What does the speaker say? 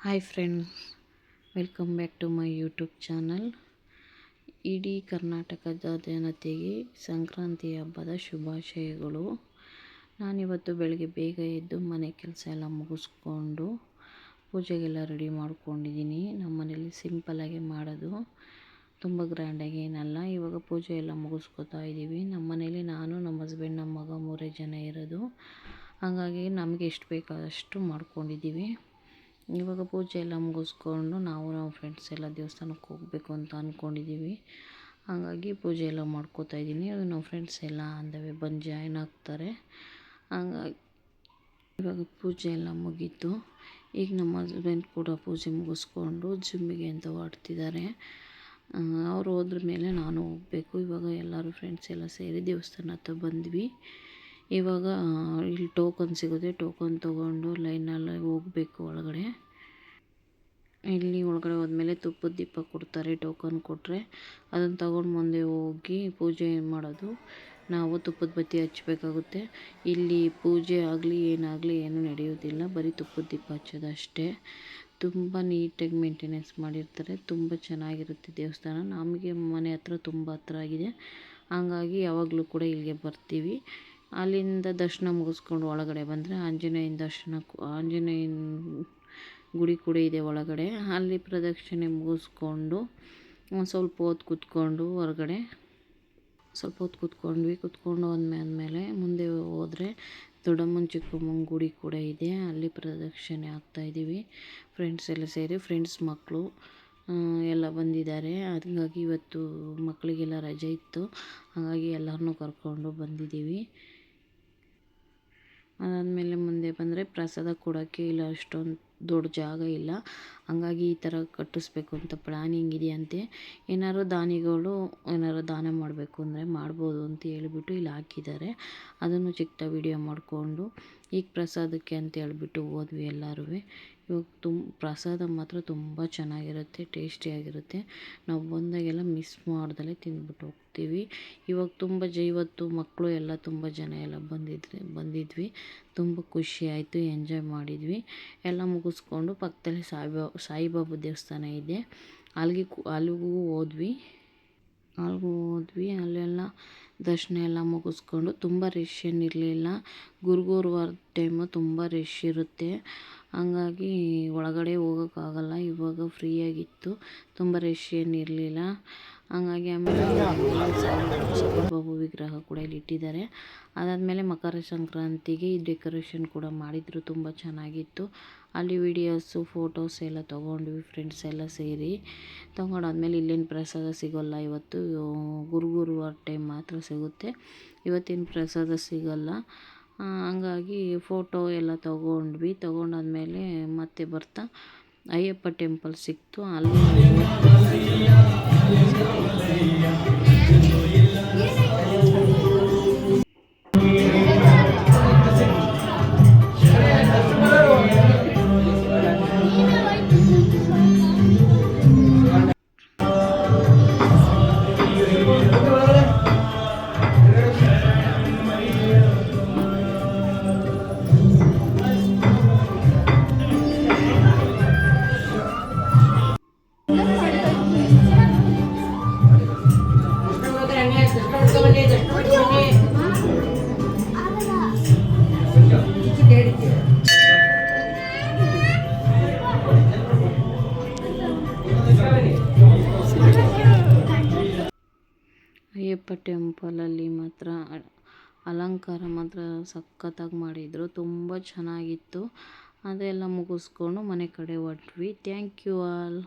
Hi friends welcome back to my YouTube channel ಇಡೀ ಕರ್ನಾಟಕದ ಜನತೆಗೆ ಸಂಕ್ರಾಂತಿ ಹಬ್ಬದ ಶುಭಾಶಯಗಳು. ನಾನಿವತ್ತು ಬೆಳಗ್ಗೆ ಬೇಗ ಎದ್ದು ಮನೆ ಕೆಲಸ ಎಲ್ಲ ಮುಗಿಸ್ಕೊಂಡು ಪೂಜೆಗೆಲ್ಲ ರೆಡಿ ಮಾಡ್ಕೊಂಡಿದ್ದೀನಿ. ನಮ್ಮ ಮನೇಲಿ ಸಿಂಪಲ್ಲಾಗಿ ಮಾಡೋದು ತುಂಬ ಗ್ರ್ಯಾಂಡಾಗಿ ಏನಲ್ಲ. ಇವಾಗ ಪೂಜೆ ಎಲ್ಲ ಮುಗಿಸ್ಕೊತಾ ಇದ್ದೀವಿ. ನಮ್ಮ ಮನೇಲಿ ನಾನು, ನಮ್ಮ ಹಸ್ಬೆಂಡ್ ನಮ್ಮ ಮಗ ಮೂರೇ ಜನ ಇರೋದು. ಹಾಗಾಗಿ ನಮಗೆ ಎಷ್ಟು ಬೇಕಾದಷ್ಟು ಮಾಡ್ಕೊಂಡಿದ್ದೀವಿ. ಇವಾಗ ಪೂಜೆ ಎಲ್ಲ ಮುಗಿಸ್ಕೊಂಡು ನಾವು ನಮ್ಮ ಫ್ರೆಂಡ್ಸ್ ಎಲ್ಲ ದೇವಸ್ಥಾನಕ್ಕೆ ಹೋಗಬೇಕು ಅಂತ ಅಂದ್ಕೊಂಡಿದ್ದೀವಿ ಹಾಗಾಗಿ ಪೂಜೆ ಎಲ್ಲ ಮಾಡ್ಕೋತಾ ಇದ್ದೀನಿ. ನಮ್ಮ ಫ್ರೆಂಡ್ಸ್ ಎಲ್ಲ ಅಂದವೆ ಬಂದು ಜಾಯ್ನ್ ಆಗ್ತಾರೆ. ಹಂಗಾಗಿ ಇವಾಗ ಪೂಜೆ ಎಲ್ಲ ಮುಗೀತು. ಈಗ ನಮ್ಮ ಹಸ್ಬೆಂಡ್ ಕೂಡ ಪೂಜೆ ಮುಗಿಸ್ಕೊಂಡು ಜಿಮ್ಮಿಗೆ ಅಂತ ಹೊರಡ್ತಿದ್ದಾರೆ ಅವ್ರು ಹೋದ್ರ ಮೇಲೆ ನಾನು ಹೋಗಬೇಕು. ಇವಾಗ ಎಲ್ಲರೂ ಫ್ರೆಂಡ್ಸ್ ಎಲ್ಲ ಸೇರಿ ದೇವಸ್ಥಾನ ಹತ್ರ ಬಂದ್ವಿ. ಇವಾಗ ಇಲ್ಲಿ ಟೋಕನ್ ಸಿಗುತ್ತೆ. ಟೋಕನ್ ತೊಗೊಂಡು ಲೈನಲ್ಲಿ ಹೋಗಬೇಕು ಒಳಗಡೆ. ಇಲ್ಲಿ ಒಳಗಡೆ ಹೋದ್ಮೇಲೆ ತುಪ್ಪದ ದೀಪ ಕೊಡ್ತಾರೆ ಟೋಕನ್ ಕೊಟ್ಟರೆ ಅದನ್ನು ತಗೊಂಡು ಮುಂದೆ ಹೋಗಿ ಪೂಜೆ ಮಾಡೋದು? ನಾವು ತುಪ್ಪದ ಬತ್ತಿ ಹಚ್ಚಬೇಕಾಗುತ್ತೆ. ಇಲ್ಲಿ ಪೂಜೆ ಆಗಲಿ ಏನಾಗಲಿ ಏನೂ ನಡೆಯೋದಿಲ್ಲ. ಬರೀ ತುಪ್ಪದ ದೀಪ ಹಚ್ಚೋದು ಅಷ್ಟೇ. ತುಂಬ ನೀಟಾಗಿ ಮೇಂಟೆನೆನ್ಸ್ ಮಾಡಿರ್ತಾರೆ. ತುಂಬ ಚೆನ್ನಾಗಿರುತ್ತೆ ದೇವಸ್ಥಾನ. ನಮಗೆ ಮನೆ ಹತ್ರ ತುಂಬ ಹತ್ರ ಆಗಿದೆ. ಹಂಗಾಗಿ ಯಾವಾಗಲೂ ಕೂಡ ಇಲ್ಲಿಗೆ ಬರ್ತೀವಿ. ಅಲ್ಲಿಂದ ದರ್ಶನ ಮುಗಿಸ್ಕೊಂಡು ಒಳಗಡೆ ಬಂದರೆ ಆಂಜನೇಯನ ದರ್ಶನ ಆಂಜನೇಯನ ಗುಡಿ ಕೂಡ ಇದೆ ಒಳಗಡೆ. ಅಲ್ಲಿ ಪ್ರದಕ್ಷಿಣೆ ಮುಗಿಸ್ಕೊಂಡು ಸ್ವಲ್ಪ ಹೊತ್ತು ಕೂತ್ಕೊಂಡು ಹೊರಗಡೆ, ಸ್ವಲ್ಪ ಹೊತ್ತು ಕೂತ್ಕೊಂಡ್ವಿ. ಕೂತ್ಕೊಂಡು ಹೋದ್ಮೇಲೆ ಮುಂದೆ ಹೋದರೆ ದೊಡ್ಡಮ್ಮನ ಚಿಕ್ಕಮ್ಮನ ಗುಡಿ ಕೂಡ ಇದೆ. ಅಲ್ಲಿ ಪ್ರದಕ್ಷಿಣೆ ಆಗ್ತಾಯಿದ್ದೀವಿ ಫ್ರೆಂಡ್ಸ್ ಎಲ್ಲ ಸೇರಿ ಫ್ರೆಂಡ್ಸ್ ಮಕ್ಕಳು ಎಲ್ಲ ಬಂದಿದ್ದಾರೆ. ಹಾಗಾಗಿ ಇವತ್ತು ಮಕ್ಕಳಿಗೆಲ್ಲ ರಜೆ ಇತ್ತು. ಹಾಗಾಗಿ ಎಲ್ಲರನ್ನೂ ಕರ್ಕೊಂಡು ಬಂದಿದ್ದೀವಿ. ಅದಾದಮೇಲೆ ಮುಂದೆ ಬಂದರೆ ಪ್ರಸಾದ ಕೊಡೋಕ್ಕೆ ಇಲ್ಲ ಅಷ್ಟೊಂದು ದೊಡ್ಡ ಜಾಗ ಇಲ್ಲ. ಹಂಗಾಗಿ ಈ ಥರ ಕಟ್ಟಿಸ್ಬೇಕು ಅಂತ ಪ್ಲ್ಯಾನಿಂಗ್ ಇದೆಯಂತೆ ಏನಾದ್ರು ದಾನಿಗಳು ಏನಾದ್ರು ದಾನ ಮಾಡಬೇಕು ಅಂದರೆ ಮಾಡ್ಬೋದು ಅಂತ ಹೇಳಿಬಿಟ್ಟು ಇಲ್ಲಿ ಹಾಕಿದ್ದಾರೆ. ಅದನ್ನು ಚಿಕ್ಕ ವಿಡಿಯೋ ಮಾಡಿಕೊಂಡು ಈಗ ಪ್ರಸಾದಕ್ಕೆ ಅಂತ ಹೇಳ್ಬಿಟ್ಟು ಹೋದ್ವಿ ಎಲ್ಲರೂ ಇವಾಗ ತುಂ, ಪ್ರಸಾದ ಮಾತ್ರ ತುಂಬ ಚೆನ್ನಾಗಿರುತ್ತೆ ಟೇಸ್ಟಿಯಾಗಿರುತ್ತೆ ನಾವು ಬಂದಾಗೆಲ್ಲ ಮಿಸ್ ಮಾಡ್ದಲೇ ತಿಂದ್ಬಿಟ್ಟು ಹೋಗ್ತೀವಿ. ಇವಾಗ ತುಂಬ ಜ, ಇವತ್ತು ಮಕ್ಕಳು ಎಲ್ಲ ತುಂಬ ಜನ ಎಲ್ಲ ಬಂದಿದ್ರೆ, ಬಂದಿದ್ವಿ. ತುಂಬ ಖುಷಿ ಆಯಿತು ಎಂಜಾಯ್ ಮಾಡಿದ್ವಿ. ಎಲ್ಲ ಮುಗಿಸ್ಕೊಂಡು ಪಕ್ಕದಲ್ಲಿ ಸಾಯಿಬಾಬಾ ಸಾಯಿಬಾಬಾ ದೇವಸ್ಥಾನ ಇದೆ. ಅಲ್ಲಿಗೆ ಅಲ್ಲಿಗೂ ಹೋದ್ವಿ. ಅಲ್ಲಿಗೂ ಹೋದ್ವಿ. ಅಲ್ಲೆಲ್ಲ ದರ್ಶನ ಎಲ್ಲ ಮುಗಿಸ್ಕೊಂಡು ತುಂಬ ರಶ್ ಏನಿರಲಿಲ್ಲ. ಗುರುಗುರುವಾರ ಟೈಮು ತುಂಬ ರಶ್ ಇರುತ್ತೆ. ಹಂಗಾಗಿ ಒಳಗಡೆ ಹೋಗೋಕ್ಕಾಗಲ್ಲ. ಇವಾಗ ಫ್ರೀಯಾಗಿತ್ತು ತುಂಬ ರಶ್ ಏನಿರಲಿಲ್ಲ. ಹಂಗಾಗಿ ಆಮೇಲೆ ಬಾಬು ವಿಗ್ರಹ ಕೂಡ ಇಲ್ಲಿ ಇಟ್ಟಿದ್ದಾರೆ. ಅದಾದಮೇಲೆ ಮಕರ ಸಂಕ್ರಾಂತಿಗೆ ಈ ಡೆಕೋರೇಷನ್ ಕೂಡ ಮಾಡಿದರು, ತುಂಬ ಚೆನ್ನಾಗಿತ್ತು. ಅಲ್ಲಿ ವಿಡಿಯೋಸು, ಫೋಟೋಸ್ ಎಲ್ಲ ತೊಗೊಂಡ್ವಿ, ಫ್ರೆಂಡ್ಸ್ ಎಲ್ಲ ಸೇರಿ. ತೊಗೊಂಡಾದ್ಮೇಲೆ ಇಲ್ಲೇನು ಪ್ರಸಾದ ಸಿಗೋಲ್ಲ ಇವತ್ತು. ಗುರುಗುರುವಾರ ಟೈಮ್ ಮಾತ್ರ ಸಿಗುತ್ತೆ. ಇವತ್ತಿನ ಪ್ರಸಾದ ಸಿಗೋಲ್ಲ. ಹಂಗಾಗಿ ಫೋಟೋ ಎಲ್ಲ ತೊಗೊಂಡ್ವಿ. ತೊಗೊಂಡಾದ್ಮೇಲೆ ಮತ್ತೆ ಬರ್ತಾ ಅಯ್ಯಪ್ಪ ಟೆಂಪಲ್ ಸಿಕ್ತು ಅಲ್ಲಿ ಅಯ್ಯಪ್ಪ ಟೆಂಪಲಲ್ಲಿ ಮಾತ್ರ ಅಲಂಕಾರ ಮಾತ್ರ ಸಖತ್ತಾಗಿ ಮಾಡಿದರು. ತುಂಬ ಚೆನ್ನಾಗಿತ್ತು. ಅದೆಲ್ಲ ಮುಗಿಸ್ಕೊಂಡು ಮನೆ ಕಡೆ ಹೊರಟ್ವಿ ಥ್ಯಾಂಕ್ ಯು ಆಲ್.